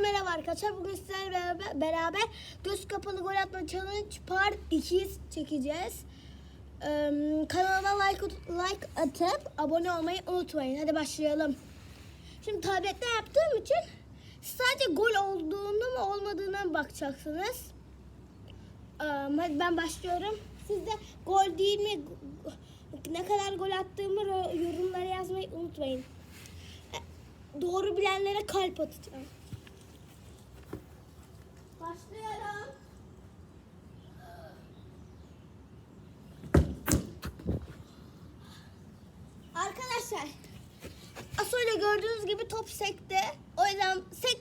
merhaba arkadaşlar. Bugün sizlerle beraber, beraber göz kapalı gol atma challenge part 2 çekeceğiz. Ee, kanalıma like, like atıp abone olmayı unutmayın. Hadi başlayalım. Şimdi tablette yaptığım için sadece gol olduğunu mu olmadığına mı bakacaksınız. Ee, hadi ben başlıyorum. Siz de gol değil mi ne kadar gol attığımı yorumlara yazmayı unutmayın. Doğru bilenlere kalp atacağım. Başlıyorum. Arkadaşlar az önce gördüğünüz gibi top sekti. O yüzden sek,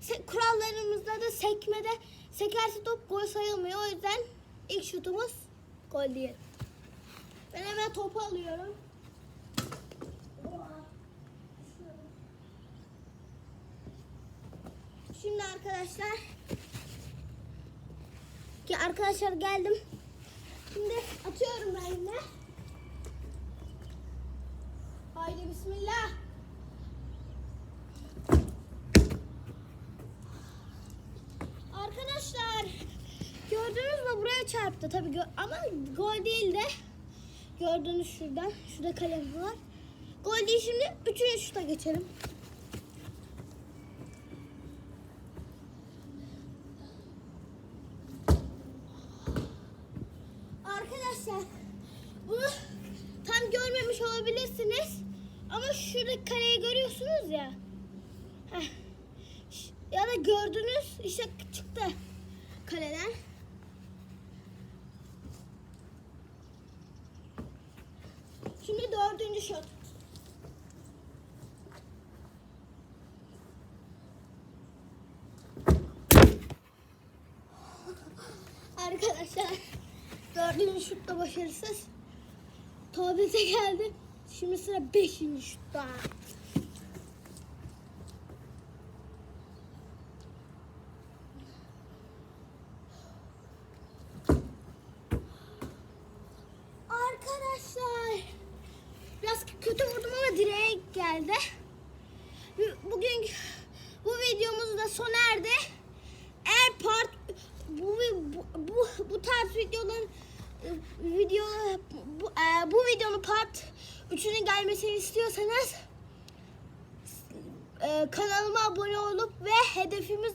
sek- kurallarımızda da sekmede sekerse top gol sayılmıyor. O yüzden ilk şutumuz gol değil. Ben hemen topu alıyorum. Şimdi arkadaşlar ki arkadaşlar geldim. Şimdi atıyorum ben yine. Haydi bismillah. Arkadaşlar gördünüz mü buraya çarptı tabii gö- ama gol değil de gördüğünüz şuradan şurada kalem var. Gol değil şimdi üçüncü şuta geçelim. Arkadaşlar bunu tam görmemiş olabilirsiniz. Ama şurada kareyi görüyorsunuz ya. Heh. Ya da gördünüz işte çıktı kaleden. Şimdi dördüncü şut. Arkadaşlar dördüncü şut da başarısız. Tablete geldi. Şimdi sıra beşinci şutta. Arkadaşlar biraz kötü vurdum ama direğe geldi. Bugün bu videomuz da sona erdi. Eğer part bu bu bu, bu tarz videoların e, video bu, e, bu videonun part 3'ünün gelmesini istiyorsanız e, kanalıma abone olup ve hedefimiz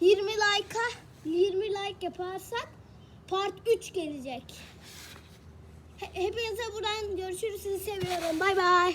20 like'a 20 like yaparsak part 3 gelecek. He- Hepinize buradan görüşürüz. Sizi seviyorum. Bay bay.